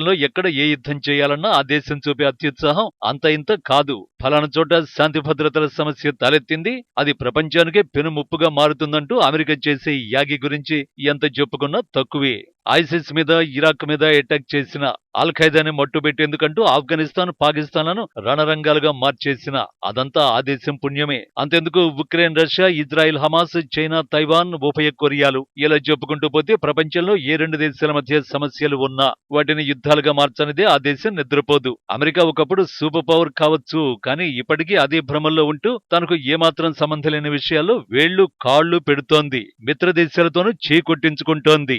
లో ఎక్కడ ఏ యుద్ధం చేయాలన్నా ఆ దేశం చూపే అత్యుత్సాహం అంత ఇంత కాదు. ఫలానా చోట శాంతి భద్రతల సమస్య తలెత్తింది. అది ప్రపంచానికే పెనుముప్పుగా మారుతుందంటూ అమెరికా చేసే యాగి గురించి ఎంత చెప్పుకున్నా తక్కువే. ఐసిస్ మీద ఇరాక్ మీద అటాక్ చేసిన అల్ ఖైదాని మట్టుబెట్టేందుకంటూ ఆఫ్ఘనిస్తాన్ పాకిస్తాన్లను రణరంగాలుగా మార్చేసిన అదంతా ఆ దేశం పుణ్యమే. అంతెందుకు Ukraine Russia Israel Hamas China Taiwan ఉభయ కొరియాలు ఇలా చెప్పుకుంటూ పోతే ప్రపంచంలో ఏ రెండు దేశాల మధ్య సమస్యలు ఉన్నా వాటిని యుద్ధాలుగా మార్చనిదే ఆ దేశం నిద్రపోదు. అమెరికా ఒకప్పుడు సూపర్ పవర్ కావచ్చు కానీ ఇప్పటికీ అదే భ్రమంలో ఉంటూ తనకు ఏమాత్రం సంబంధం లేని విషయాల్లో వేళ్ళు కాళ్ళు పెడుతోంది. మిత్ర దేశాలతోనూ చేకొట్టించుకుంటోంది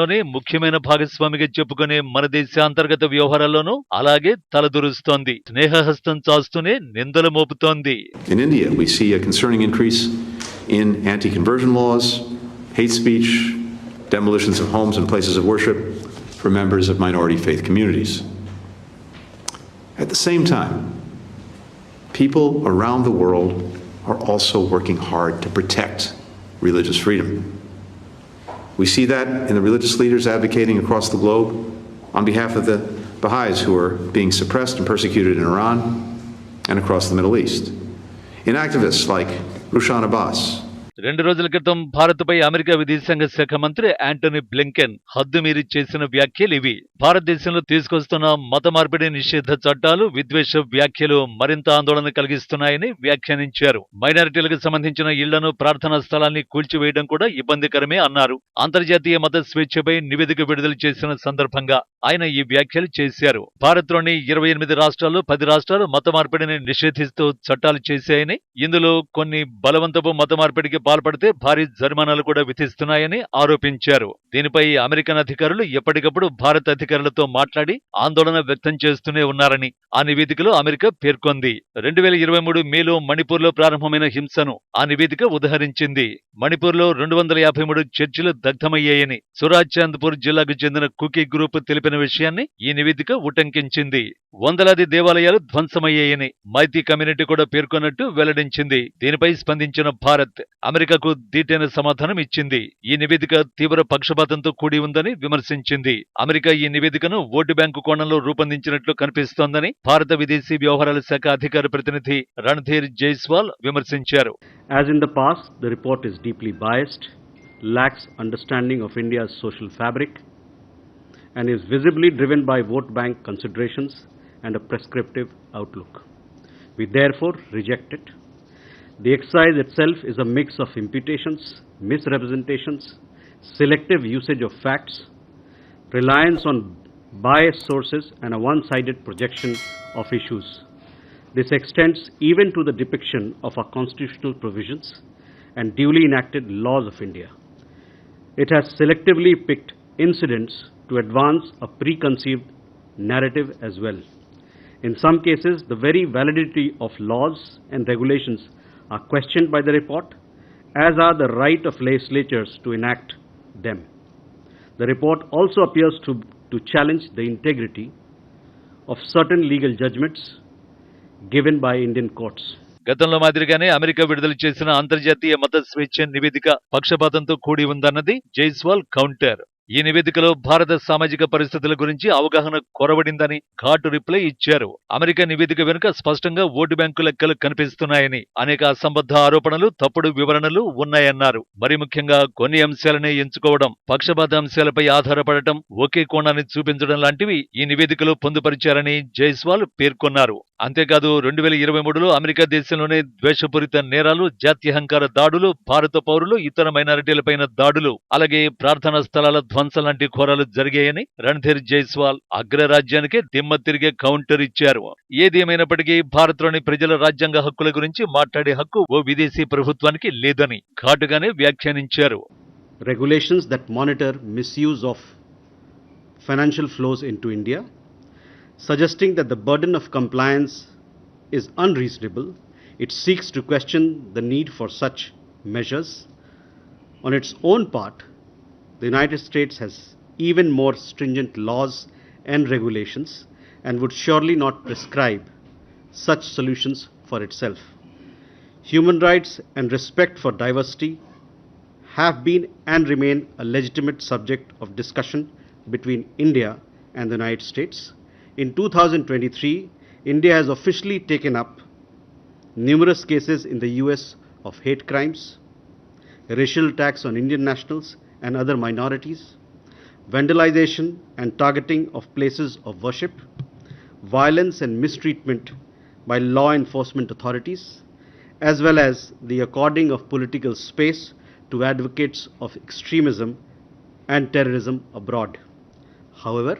ప్రపంచంలోనే ముఖ్యమైన భాగస్వామిగా చెప్పుకునే మన దేశ అంతర్గత వ్యవహారాల్లోనూ అలాగే తలదూరుస్తోంది స్నేహహస్తం చాస్తూనే నిందలు మోపుతోంది In India, we see a concerning increase in anti conversion laws, hate speech, demolitions of homes and places of worship for members of minority faith communities. At the same time, people around the world are also working hard to protect religious freedom. We see that in the religious leaders advocating across the globe on behalf of the Baha'is who are being suppressed and persecuted in Iran and across the Middle East. In activists like Rushan Abbas, రెండు రోజుల క్రితం భారత్పై America విదేశాంగ శాఖ మంత్రి Antony Blinken హద్దు మీరి చేసిన వ్యాఖ్యలు ఇవి. భారతదేశంలో తీసుకొస్తున్న మత మార్పిడి నిషేధ చట్టాలు విద్వేష వ్యాఖ్యలు మరింత ఆందోళన కలిగిస్తున్నాయని వ్యాఖ్యానించారు. మైనారిటీలకు సంబంధించిన ఇళ్ళను ప్రార్థనా స్థలాన్ని కూల్చివేయడం కూడా ఇబ్బందికరమే అన్నారు. అంతర్జాతీయ మత స్వేచ్ఛపై నివేదిక విడుదల చేసిన సందర్భంగా ఆయన ఈ వ్యాఖ్యలు చేశారు. భారత్లోని ఇరవై ఎనిమిది రాష్ట్రాలు పది రాష్ట్రాలు మత మార్పిడిని నిషేధిస్తూ చట్టాలు చేశాయని ఇందులో కొన్ని బలవంతపు మత మార్పిడికి పాల్పడితే భారీ జరిమానాలు కూడా విధిస్తున్నాయని ఆరోపించారు. దీనిపై అమెరికన్ అధికారులు ఎప్పటికప్పుడు భారత్ అధికారులతో మాట్లాడి ఆందోళన వ్యక్తం చేస్తూనే ఉన్నారని ఆ నివేదికలో అమెరికా పేర్కొంది. రెండు వేల ఇరవై మూడు మేలో మణిపూర్లో ప్రారంభమైన హింసను ఆ నివేదిక ఉదహరించింది. మణిపూర్లో రెండు వందల యాభై మూడు చర్చిలు దగ్ధమయ్యాయని సురాజ్ చాంద్పూర్ జిల్లాకు చెందిన కుకీ గ్రూప్ తెలిపిన విషయాన్ని ఈ నివేదిక ఉటంకించింది. వందలాది దేవాలయాలు ధ్వంసమయ్యాయని మైతీ కమ్యూనిటీ కూడా పేర్కొన్నట్టు వెల్లడించింది. దీనిపై స్పందించిన భారత్ అమెరికాకు దీటైన సమాధానం ఇచ్చింది ఈ నివేదిక తీవ్ర పక్షపాతంతో కూడి ఉందని విమర్శించింది అమెరికా ఈ నివేదికను ఓటు బ్యాంకు కోణంలో రూపొందించినట్లు కనిపిస్తోందని భారత విదేశీ వ్యవహారాల శాఖ అధికార ప్రతినిధి రణధీర్ జైస్వాల్ విమర్శించారు As in the past, the report is deeply biased, lacks understanding of India's social fabric, and is visibly driven by vote bank considerations and a prescriptive outlook. We therefore reject it. The exercise itself is a mix of imputations, misrepresentations, selective usage of facts, reliance on biased sources, and a one sided projection of issues. This extends even to the depiction of our constitutional provisions and duly enacted laws of India. It has selectively picked incidents to advance a preconceived narrative as well. In some cases, the very validity of laws and regulations are questioned by the report, as are the right of legislatures to enact them. The report also appears to, to challenge the integrity of certain legal judgments given by Indian courts. గతంలో మాదిరిగానే America విడుదల చేసిన అంతర్జాతీయ మత స్వేచ్ఛ నివేదిక పక్షపాతంతో కూడి ఉందన్నది Jaiswal counter ఈ నివేదికలో భారత సామాజిక పరిస్థితుల గురించి అవగాహన కొరవడిందని ఘాటు రిప్లై ఇచ్చారు. అమెరికా నివేదిక వెనుక స్పష్టంగా ఓటు బ్యాంకు లెక్కలు కనిపిస్తున్నాయని అనేక అసంబద్ధ ఆరోపణలు తప్పుడు వివరణలు ఉన్నాయన్నారు. మరి ముఖ్యంగా కొన్ని అంశాలనే ఎంచుకోవడం పక్షపాత అంశాలపై ఆధారపడటం ఒకే కోణాన్ని చూపించడం లాంటివి ఈ నివేదికలో పొందుపరిచారని జైస్వాల్ పేర్కొన్నారు. అంతేకాదు రెండు వేల ఇరవై మూడులో అమెరికా దేశంలోనే ద్వేషపూరిత నేరాలు జాత్యహంకార దాడులు భారత పౌరులు ఇతర మైనారిటీలపైన దాడులు అలాగే ప్రార్థనా స్థలాల ధ్వంస లాంటి ఘోరాలు జరిగాయని రణధీర్ జైస్వాల్ అగ్రరాజ్యానికే దిమ్మ తిరిగే కౌంటర్ ఇచ్చారు. ఏదేమైనప్పటికీ భారత్లోని ప్రజల రాజ్యాంగ హక్కుల గురించి మాట్లాడే హక్కు ఓ విదేశీ ప్రభుత్వానికి లేదని ఘాటుగానే వ్యాఖ్యానించారు. Regulations that monitor misuse of financial flows into India, suggesting that the burden of compliance is unreasonable. It seeks to question the need for such measures. On its own part, the United States has even more stringent laws and regulations and would surely not prescribe such solutions for itself. Human rights and respect for diversity have been and remain a legitimate subject of discussion between India and the United States. In 2023, India has officially taken up numerous cases in the US of hate crimes, racial attacks on Indian nationals and other minorities, vandalization and targeting of places of worship, violence and mistreatment by law enforcement authorities, as well as the according of political space to advocates of extremism and terrorism abroad. However,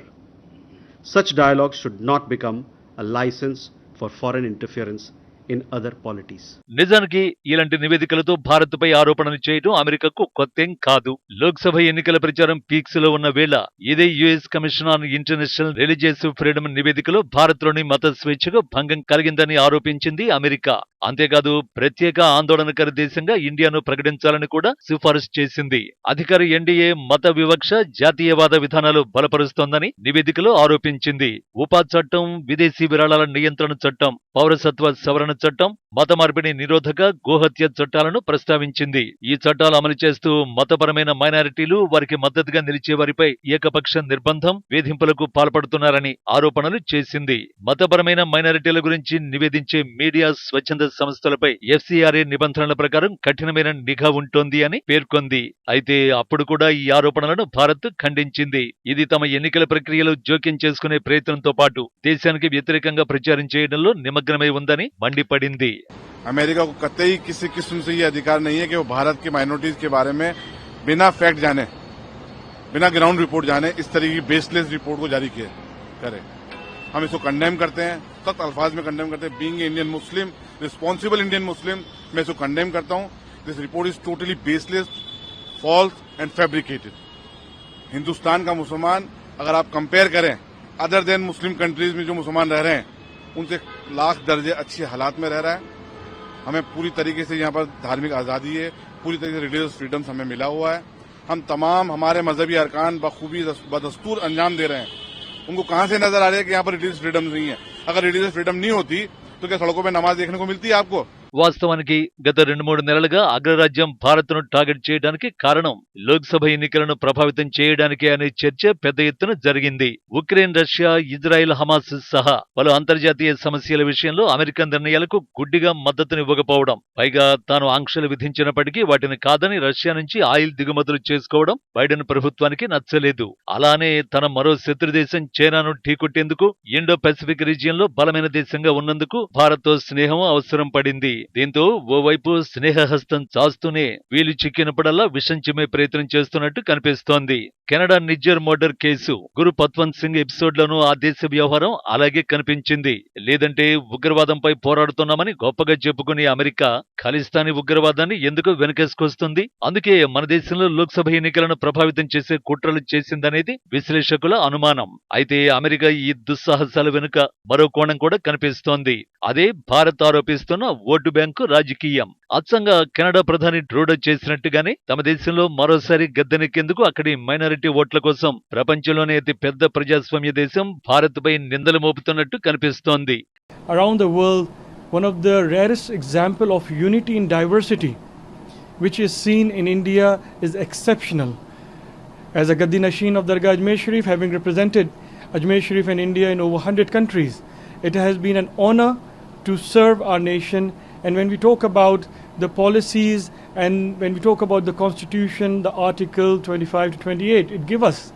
such dialogue should not become a license for foreign interference in other polities నిజానికి ఇలాంటి నివేదికలతో భారత్ పై ఆరోపణలు చేయడం అమెరికాకు కొత్తేం కాదు. లోక్సభ ఎన్నికల ప్రచారం పీక్స్లో ఉన్న వేళ ఇదే US commission on international religious freedom నివేదికలో భారత్లోని మత స్వేచ్ఛకు భంగం కలిగిందని ఆరోపించింది అమెరికా. అంతేకాదు ప్రత్యేక ఆందోళనకర దేశంగా ఇండియాను ప్రకటించాలని కూడా సిఫారసు చేసింది. అధికార ఎన్డీఏ మత వివక్ష జాతీయవాద విధానాలు బలపరుస్తోందని నివేదికలో ఆరోపించింది. ఉపా చట్టం విదేశీ విరాళాల నియంత్రణ చట్టం పౌరసత్వ సవరణ చట్టం మత మార్పిడి నిరోధక గోహత్య చట్టాలను ప్రస్తావించింది. ఈ చట్టాలు అమలు చేస్తూ మతపరమైన మైనారిటీలు వారికి మద్దతుగా నిలిచే వారిపై ఏకపక్ష నిర్బంధం వేధింపులకు పాల్పడుతున్నారని ఆరోపణలు చేసింది. మతపరమైన మైనారిటీల గురించి నివేదించే మీడియా స్వచ్ఛంద సంస్థలపై ఎఫ్సీఆర్ఏ నిబంధనల ప్రకారం కఠినమైన నిఘా ఉంటోంది అని పేర్కొంది అయితే అప్పుడు కూడా ఈ ఆరోపణలను భారత్ ఖండించింది ఇది తమ ఎన్నికల ప్రక్రియలో జోక్యం చేసుకునే ప్రయత్నంతో పాటు దేశానికి వ్యతిరేకంగా ప్రచారం చేయడంలో నిమగ్నమై ఉందని మండిపడింది अमेरिका को कतई किसी किस्म से ये अधिकार नहीं है कि वो भारत के माइनॉरिटीज के बारे में बिना फैक्ट जाने बिना ग्राउंड रिपोर्ट जाने इस तरह की बेसलेस रिपोर्ट को जारी किए करे हम इसको कंडेम करते हैं, सख्त अल्फाज में कंडेम करते हैं। Being Indian Muslim responsible Indian Muslim मैं इसको कंडेम करता हूँ। This report is totally baseless false and fabricated Hindustan का मुसलमान, अगर आप कंपेयर करें अदर देन मुस्लिम कंट्रीज़ में जो मुसलमान रह रहे हैं, उनसे लाख दर्जे अच्छे हालात में रह रहा है। हमें पूरी तरीके से यहाँ पर धार्मिक आज़ादी है, पूरी तरीके से रिलीजियस फ्रीडम्स हमें मिला हुआ है। हम तमाम हमारे मजहबी अरकान बखूबी बदस्तूर अंजाम दे रहे हैं। उनको कहाँ से नज़र आ रहा है कि यहाँ पर रिलीजियस फ्रीडम नहीं है? अगर रिलीजियस फ्रीडम नहीं होती तो क्या सड़कों पर नमाज़ देखने को मिलती है आपको? వాస్తవానికి గత రెండు మూడు నెలలుగా అగ్రరాజ్యం భారత్ను టార్గెట్ చేయడానికి కారణం లోక్సభ ఎన్నికలను ప్రభావితం చేయడానికే అనే చర్చ పెద్ద ఎత్తున జరిగింది. ఉక్రెయిన్ రష్యా ఇజ్రాయెల్ హమాస్ సహా పలు అంతర్జాతీయ సమస్యల విషయంలో అమెరికన్ నిర్ణయాలకు గుడ్డిగా మద్దతునివ్వకపోవడం పైగా తాను ఆంక్షలు విధించినప్పటికీ వాటిని కాదని రష్యా నుంచి ఆయిల్ దిగుమతులు చేసుకోవడం బైడెన్ ప్రభుత్వానికి నచ్చలేదు. అలానే తన మరో శత్రుదేశం చైనాను ఢీకొట్టేందుకు ఇండో పెసిఫిక్ రీజియన్లో బలమైన దేశంగా ఉన్నందుకు భారత్తో స్నేహం అవసరం పడింది. దీంతో ఓవైపు స్నేహహస్తం చాస్తూనే వీలు చిక్కినప్పుడల్లా విషం చిమ్మే ప్రయత్నం చేస్తున్నట్టు కనిపిస్తోంది. Canada Nijjar murder case. Gurpatwant Singh episode లోనూ ఆ దేశ వ్యవహారం అలాగే కనిపించింది. లేదంటే ఉగ్రవాదంపై పోరాడుతున్నామని గొప్పగా చెప్పుకునే అమెరికా ఖలిస్తానీ ఉగ్రవాదాన్ని ఎందుకు వెనకేసుకొస్తుంది? అందుకే మన దేశంలో లోక్సభ ఎన్నికలను ప్రభావితం చేసే కుట్రలు చేసిందనేది విశ్లేషకుల అనుమానం. అయితే అమెరికా ఈ దుస్సాహసాల వెనుక మరో కోణం కూడా కనిపిస్తోంది. అదే భారత్ ఆరోపిస్తున్న ఓటు బ్యాంకు రాజకీయం అచ్చంగా కెనడా ప్రధాని ట్రూడో చేసినట్టుగానే తమ దేశంలో మరోసారి గద్దెనెక్కేందుకు అక్కడి మైనారిటీ ఓట్ల కోసం ప్రపంచంలోనే అతి పెద్ద ప్రజాస్వామ్య దేశం భారత్పై నిందలు మోపుతున్నట్టు కనిపిస్తోంది around the world one of the rarest example of unity in diversity which is seen in India is exceptional. As a Gaddi nashin of dargah Ajmer Sharif, having represented Ajmer Sharif and India in over 100 countries, it has been an honor to serve our nation. And when we talk about the policies and when we talk about the constitution, the article 25 to 28, it gives us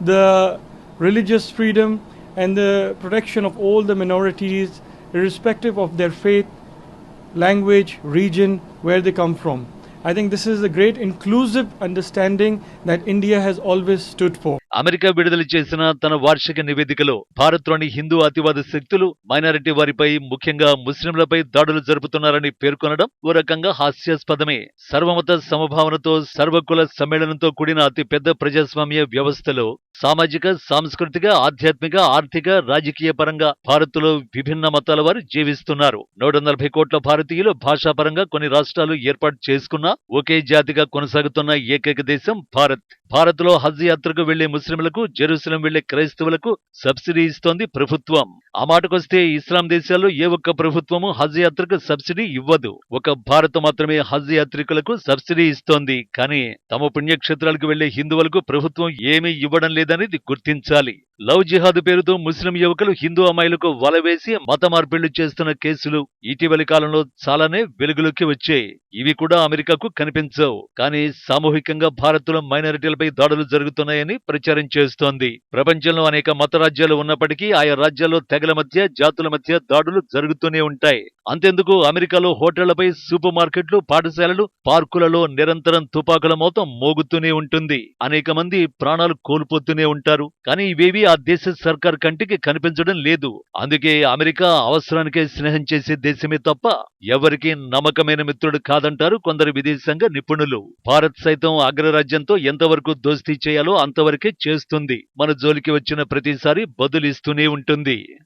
the religious freedom and the protection of all the minorities, irrespective of their faith, language, region, where they come from. I think this is a great inclusive understanding that India has always stood for. America విడుదల చేసిన తన వార్షిక నివేదికలో భారత్లోని హిందూ అతివాద శక్తులు minority వారిపై ముఖ్యంగా ముస్లింలపై దాడులు జరుపుతున్నారని పేర్కొనడం ఓ రకంగా హాస్యాస్పదమే. సర్వమత సమభావనతో సర్వకుల సమ్మేళనంతో కూడిన అతిపెద్ద ప్రజాస్వామ్య వ్యవస్థలో సామాజిక సాంస్కృతిక ఆధ్యాత్మిక ఆర్థిక రాజకీయ పరంగా భారత్లో విభిన్న మతాల వారు జీవిస్తున్నారు. నూట నలభై కోట్ల భారతీయులు భాషాపరంగా కొన్ని రాష్ట్రాలు ఏర్పాటు చేసుకున్నా ఒకే జాతిగా కొనసాగుతున్న ఏకైక దేశం భారత్. భారత్లో హజ్ యాత్రకు వెళ్ళే పరిశ్రమలకు జెరూసలం వెళ్ళే క్రైస్తవులకు సబ్సిడీ ఇస్తోంది ప్రభుత్వం. ఆ మాటకొస్తే ఇస్లాం దేశాల్లో ఏ ఒక్క ప్రభుత్వము హజ్ యాత్రకు సబ్సిడీ ఇవ్వదు. ఒక భారత్ మాత్రమే హజ్ యాత్రికులకు సబ్సిడీ ఇస్తోంది. కానీ తమ పుణ్యక్షేత్రాలకు వెళ్ళే హిందువులకు ప్రభుత్వం ఏమీ ఇవ్వడం లేదనేది గుర్తించాలి. లవ్ జిహాద్ పేరుతో ముస్లిం యువకులు హిందూ అమ్మాయిలకు వల వేసి మత మార్పిళ్ళు చేస్తున్న కేసులు ఇటీవలి కాలంలో చాలానే వెలుగులోకి వచ్చాయి. ఇవి కూడా అమెరికాకు కనిపించవు. కానీ సామూహికంగా భారత్లో మైనారిటీలపై దాడులు జరుగుతున్నాయని ప్రచారం చేస్తోంది. ప్రపంచంలో అనేక మత రాజ్యాలు ఉన్నప్పటికీ ఆయా రాజ్యాల్లో తెగల మధ్య జాతుల మధ్య దాడులు జరుగుతూనే ఉంటాయి. అంతెందుకు అమెరికాలో హోటళ్ళపై సూపర్ మార్కెట్లు పాఠశాలలు పార్కులలో నిరంతరం తుపాకుల మోతం మోగుతూనే ఉంటుంది. అనేక మంది ప్రాణాలు కోల్పోతూనే ఉంటారు. కానీ ఇవేవి ఆ దేశ సర్కార్ కంటికి కనిపించడం లేదు. అందుకే అమెరికా అవసరానికే స్నేహం చేసే దేశమే తప్ప ఎవరికీ నమ్మకమైన మిత్రుడు కాదంటారు. కొందరు విదేశాంగ నిపుణులు. భారత్ సైతం అగ్రరాజ్యంతో ఎంతవరకు దోస్తీ చేయాలో అంతవరకే చేస్తుంది. మన జోలికి వచ్చిన ప్రతిసారి బదులిస్తూనే ఉంటుంది.